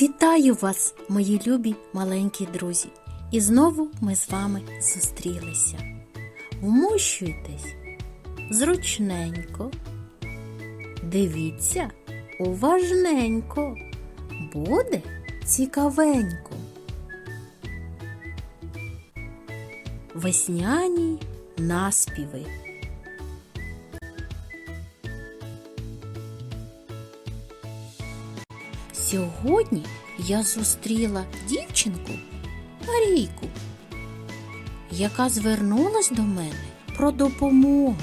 Вітаю вас, мої любі маленькі друзі! І знову ми з вами зустрілися. Вмощуйтесь зручненько. Дивіться уважненько. Буде цікавенько. Весняні наспіви. Сьогодні я зустріла дівчинку Марійку, яка звернулась до мене про допомогу.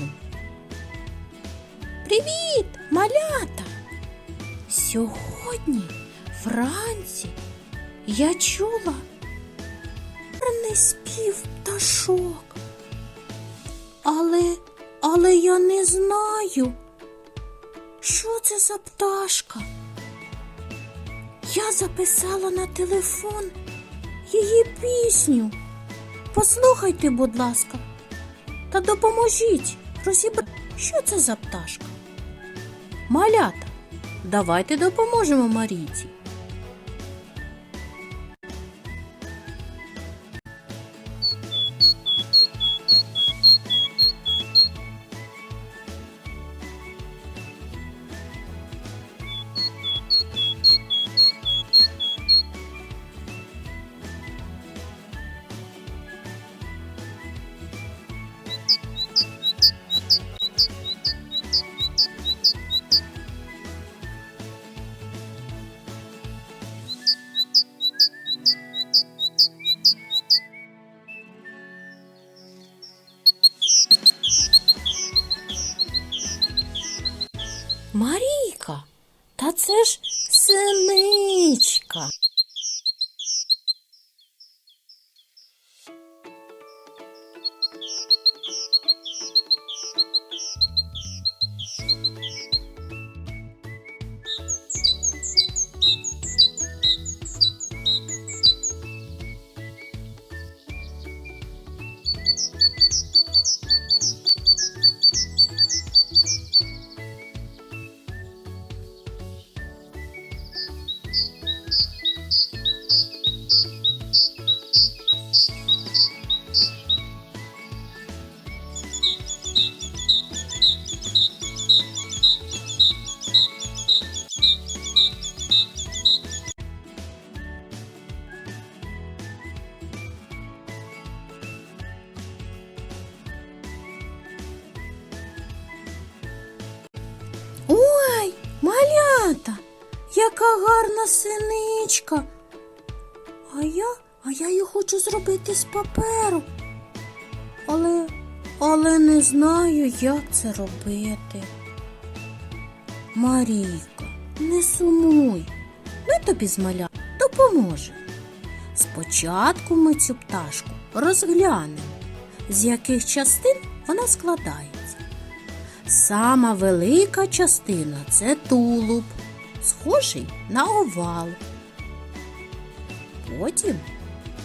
Привіт, малята! Сьогодні вранці я чула гарний спів пташок. Але, але я не знаю, що це за пташка. Я записала на телефон її пісню. Послухайте, будь ласка, та допоможіть розібрати, що це за пташка. Малята, давайте допоможемо Марійці. З паперу. Але, але не знаю, як це робити. Марійка, не сумуй, ми тобі з маля допоможемо. Спочатку ми цю пташку розглянемо, з яких частин вона складається. Сама велика частина це тулуб, схожий на овал. Потім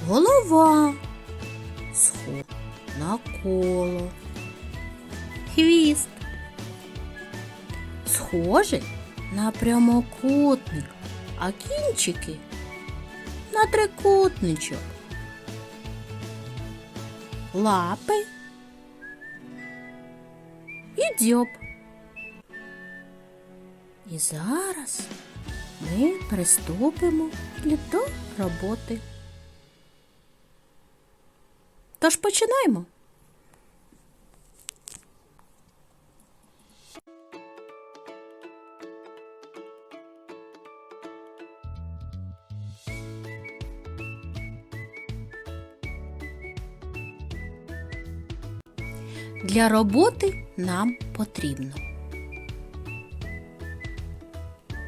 голова, схожа на коло. Хвіст, схожий на прямокутник, а кінчики на трикутничок. Лапи і дзьоб. І зараз ми приступимо до роботи. Тож починаємо. Для роботи нам потрібно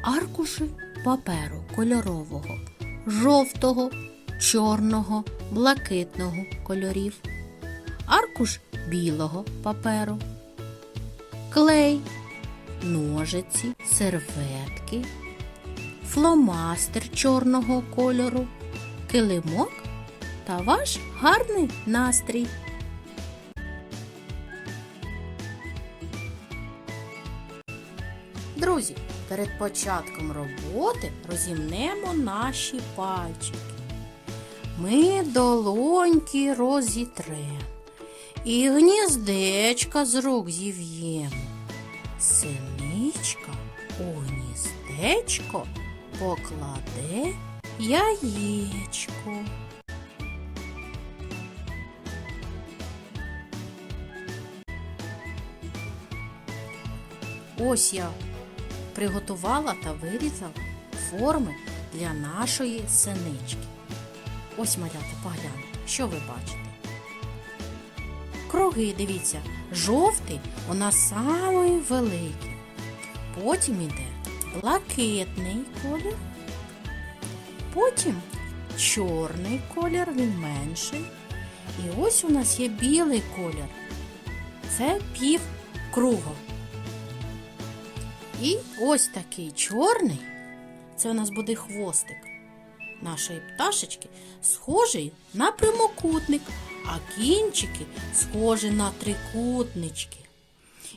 аркуші паперу кольорового, жовтого, чорного, блакитного кольорів, аркуш білого паперу, клей, ножиці, серветки, фломастер чорного кольору, килимок та ваш гарний настрій. Друзі, перед початком роботи розімнемо наші пальчики. Ми долоньки розітрем і гніздечка з рук зів'ємо. Синичка у гніздечко покладе яєчко. Ось я приготувала та вирізала форми для нашої синички. Ось малята, погляньте, що ви бачите? Круги, дивіться, жовтий у нас самий великий. Потім іде блакитний колір. Потім чорний колір, він менший. І ось у нас є білий колір. Це пів круга. І ось такий чорний. Це у нас буде хвостик нашої пташечки, схожий на прямокутник, а кінчики схожі на трикутнички.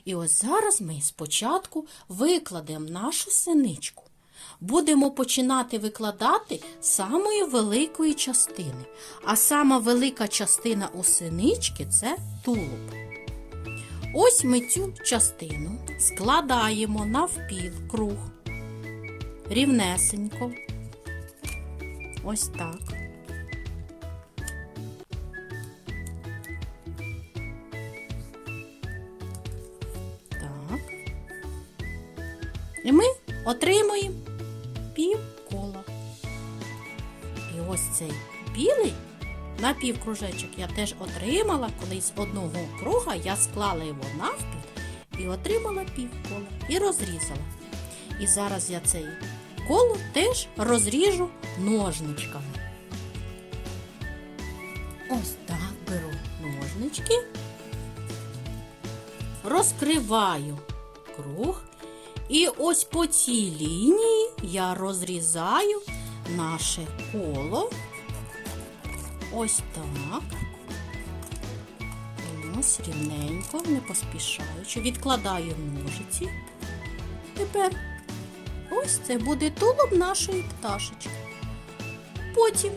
І ось зараз ми спочатку викладемо нашу синичку. Будемо починати викладати з самої великої частини. А сама велика частина у синички це тулуб. Ось ми цю частину складаємо навпіл круг. Рівнесенько. Ось так. Так. І ми отримуємо пів кола. І ось цей білий напівкружечок я теж отримала колись одного круга, я склала його навпіл і отримала пів кола і розрізала. І зараз я цей коло теж розріжу ножничками. Ось так беру ножнички, розкриваю круг, і ось по цій лінії я розрізаю наше коло. Ось так. Ось рівненько, не поспішаючи. Відкладаю ножиці. Тепер ось це буде тулуб нашої пташечки. Потім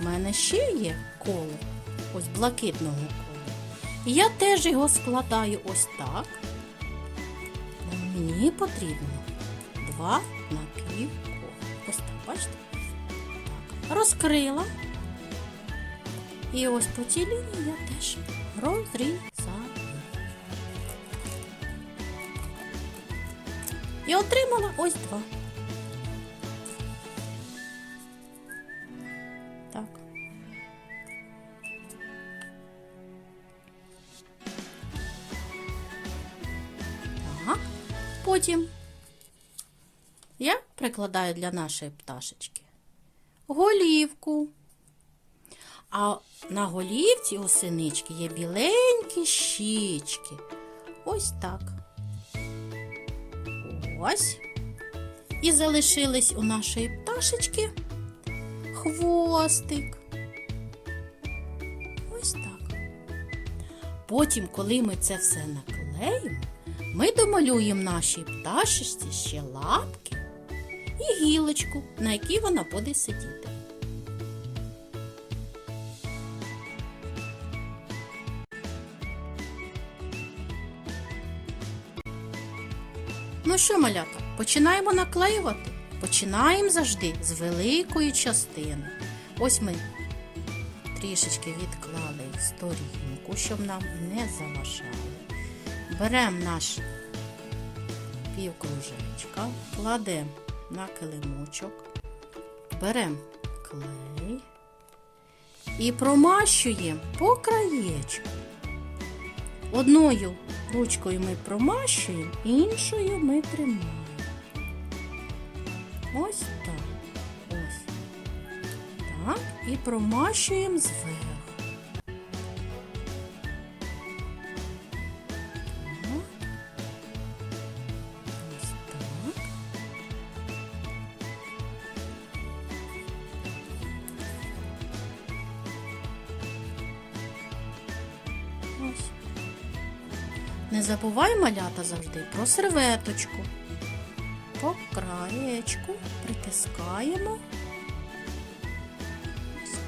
в мене ще є коло, ось блакитного кола. І я теж його складаю ось так. Мені потрібно два напівкола. Ось так, бачите? Розкрила. І ось по цій лінії я теж розрізаю. І отримала ось два. Так. Так. Потім я прикладаю для нашої пташечки голівку. А на голівці у синички є біленькі щічки. Ось так. Ось. І залишились у нашої пташечки хвостик. Ось так. Потім, коли ми це все наклеїмо, ми домалюємо нашій пташечці ще лапки і гілочку, на якій вона буде сидіти. Ну що, малята, починаємо наклеювати? Починаємо завжди з великої частини. Ось ми трішечки відклали сторінку, щоб нам не заважали. Беремо наш півкружечка, кладемо на килимочок, беремо клей і промащуємо по краєчку. Одною ручкою ми промащуємо, іншою ми тримаємо. Ось так. Ось. Так. І промащуємо зверху. Не забувай малята завжди про серветочку. По краєчку притискаємо. Ось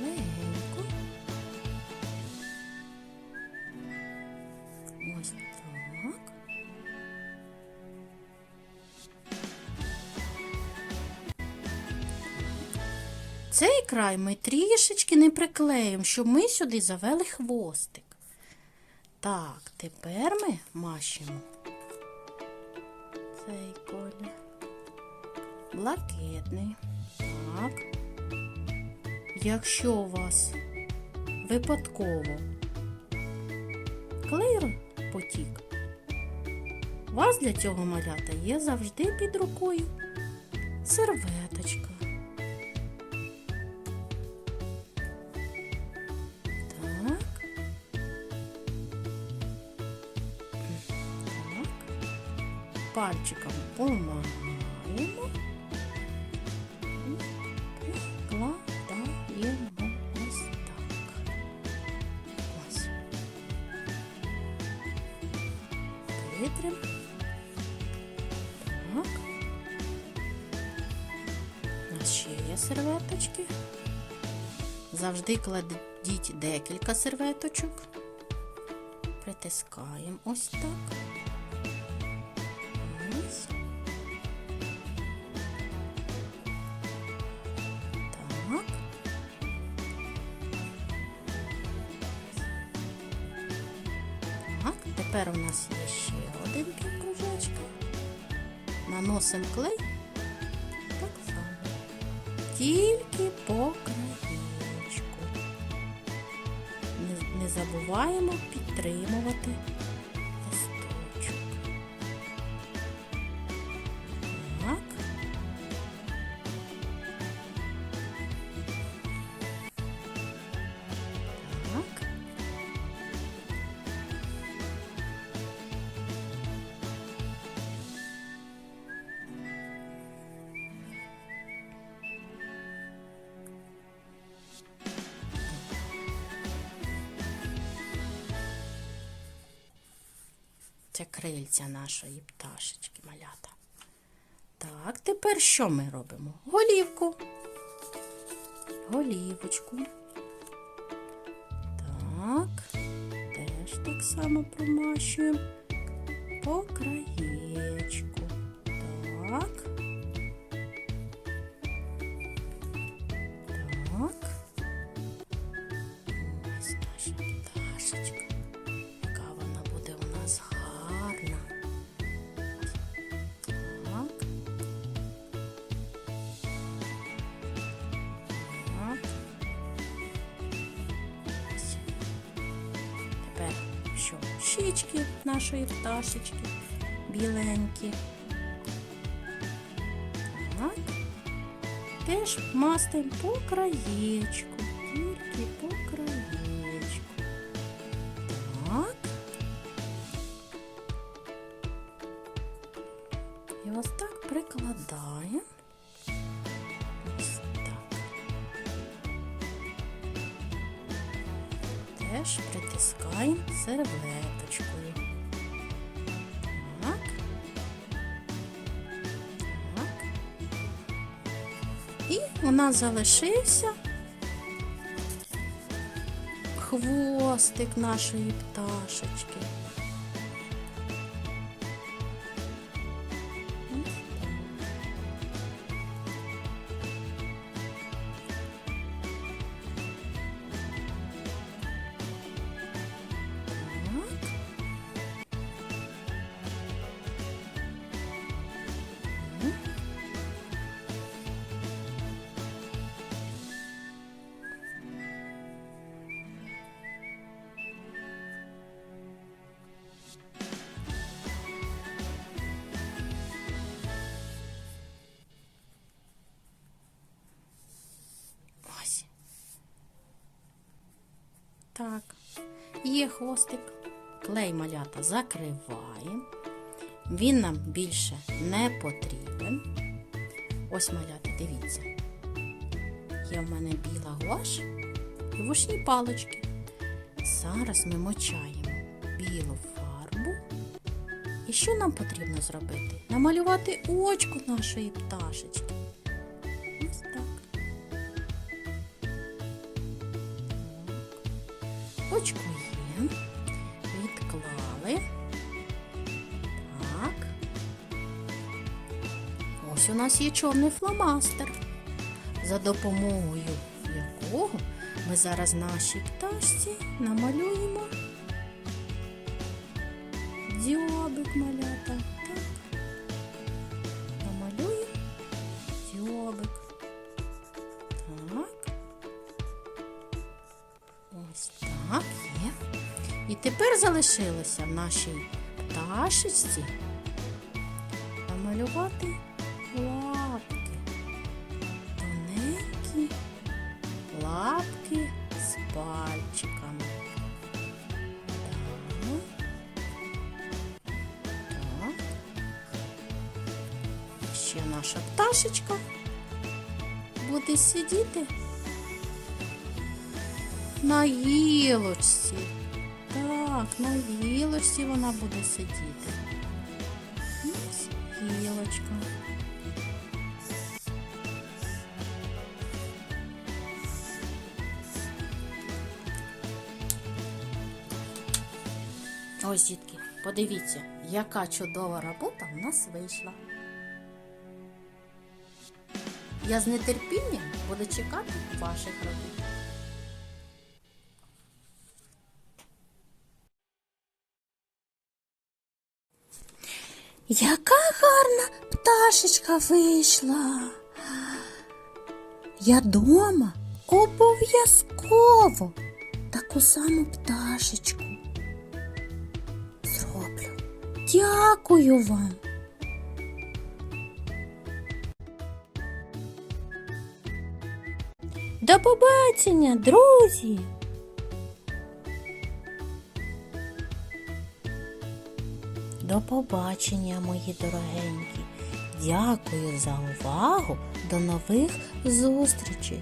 легенько. Ось так. Цей край ми трішечки не приклеїмо, щоб ми сюди завели хвостик. Так, тепер ми машемо цей колір. Блакитний. Так. Якщо у вас випадково клеєр потік, у вас для цього малята є завжди під рукою серветочка. Пальчиком помагаємо. І прикладаємо ось так. Ось. Витрим. Так. У нас ще є серветочки. Завжди кладіть декілька серветочок. Притискаємо ось так. Наносимо клей так само. Тільки по краєчку. Не забуваємо підтримувати Це крильця нашої пташечки малята. Так, тепер що ми робимо? Голівку. Голівочку. Так, теж так само промащуємо по краєчку. Так. Щічки нашої пташечки біленькі. Так. Теж мастимо по краєчку. Теж притискаємо серветочкою. Так. Так. І у нас залишився хвостик нашої пташечки. Так. Є хвостик. Клей малята закриваємо. Він нам більше не потрібен. Ось малята, дивіться. Є в мене біла гуаш і вушні палички. Зараз ми мочаємо білу фарбу І що нам потрібно зробити? Намалювати очко нашої пташечки. Ось у нас є чорний фломастер, за допомогою якого ми зараз нашій пташці намалюємо дзьобик малята. Так. Намалюємо дзьобик. Так. Ось так є. І тепер залишилося в нашій пташечці намалювати Ще наша пташечка буде сидіти на гілочці. Так, на гілочці вона буде сидіти. Ось гілочка. Ось, дітки, подивіться, яка чудова робота в нас вийшла. Я з нетерпінням буду чекати ваших робіт. Яка гарна пташечка вийшла. Я дома обов'язково таку саму пташечку зроблю. Дякую вам. До побачення, друзі! До побачення, мої дорогенькі. Дякую за увагу. До нових зустрічей!